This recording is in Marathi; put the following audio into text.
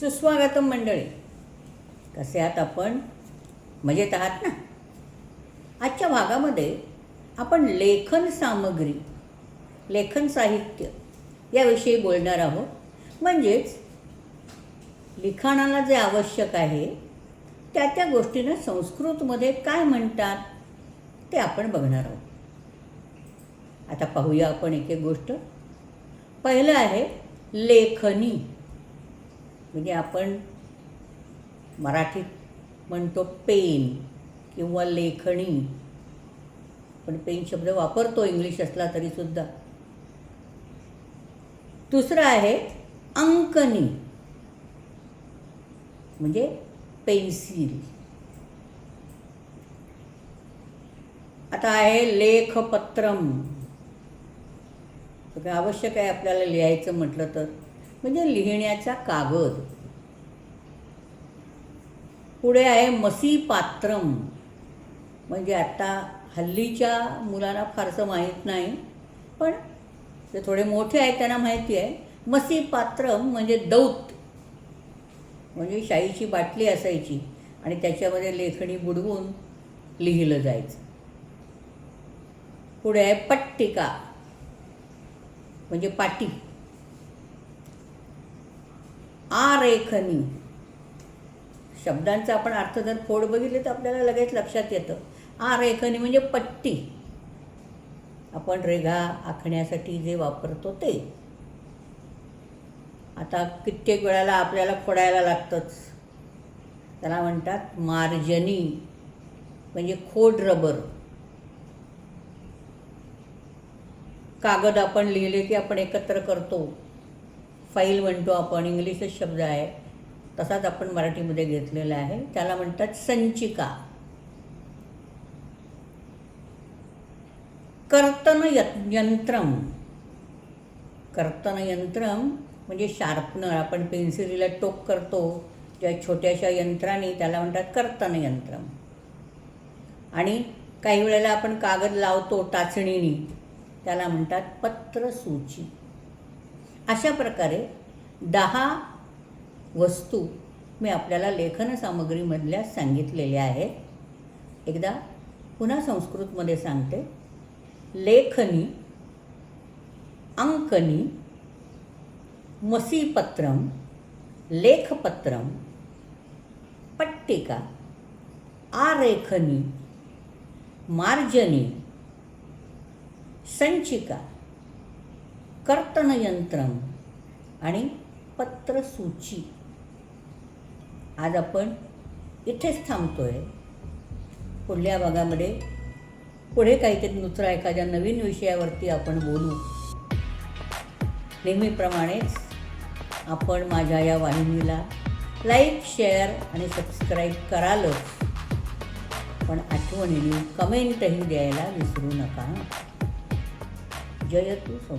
सुस्वागतम मंडळी. कसे आहात आपण? मजेत आहात ना? आजच्या भागामध्ये आपण लेखन सामग्री लेखन साहित्य याविषयी बोलणार आहोत. म्हणजेच लिखाणाला जे आवश्यक आहे त्या त्या गोष्टींना संस्कृतमध्ये काय म्हणतात ते आपण बघणार आहोत. आता पाहूया आपण एक एक गोष्ट. पहिलं आहे लेखनी. म्हणजे आपण मराठीत म्हणतो पेन किंवा लेखणी पण पेन शब्द वापरतो इंग्लिश असला तरीसुद्धा दुसरं आहे अंकनी म्हणजे पेन्सिल. आता आहे लेखपत्रम. आवश्यक आहे आपल्याला लिहायचं म्हटलं तर. म्हणजे लिहिण्याचा कागद. पुढे आहे मसी पात्रम. म्हणजे आत्ता हल्लीच्या मुलांना फारसं माहीत नाही पण ते थोडे मोठे आहेत त्यांना माहिती आहे. मसी पात्रम म्हणजे दौत. म्हणजे शाईची बाटली असायची आणि त्याच्यामध्ये लेखणी बुडवून लिहिलं जायचं. पुढे आहे पट्टिका. म्हणजे पाटी. आरेखनी शब्दांचा आपण अर्थ जर फोड बघितले तर आपल्याला लगेच लक्षात येतं. आरेखनी म्हणजे पट्टी. आपण रेघा आखण्यासाठी जे वापरतो ते. आता कित्येक वेळाला आपल्याला खोडायला लागतंच. त्याला म्हणतात मार्जनी म्हणजे खोड रबर. कागद आपण लिहिले की आपण एकत्र करतो. फाईल म्हणतो आपण इंग्लिशच शब्द आहे. तसाच आपण मराठीमध्ये घेतलेला आहे. त्याला म्हणतात संचिका. कर्तन यंत्रम. कर्तन यंत्रम म्हणजे शार्पनर. आपण पेन्सिलीला टोक करतो. ज्या छोट्याशा यंत्राने त्याला म्हणतात कर्तन यंत्रम. आणि काही वेळेला आपण कागद लावतो टाचणीने. त्याला म्हणतात पत्रसूची. अशा प्रकारे दहा वस्तू मी आपल्याला लेखन सामग्रीमधल्या सांगितलेल्या आहेत. एकदा पुन्हा संस्कृतमध्ये सांगते. लेखनी अंकनी मसीपत्रम लेखपत्रम पट्टिका आरेखनी मार्जनी संचिका कर्तनयंत्र आणि पत्रसूची. आज आपण इथेच थांबतो आहे पुढल्या भागामध्ये पुढे काहीतरी दुसरा एखाद्या नवीन विषयावरती आपण बोलू. नेहमीप्रमाणेच आपण माझ्या या वाहिनीला लाईक शेअर आणि सबस्क्राईब करालच. पण आठवणीने कमेंटही द्यायला विसरू नका. Jaya 自动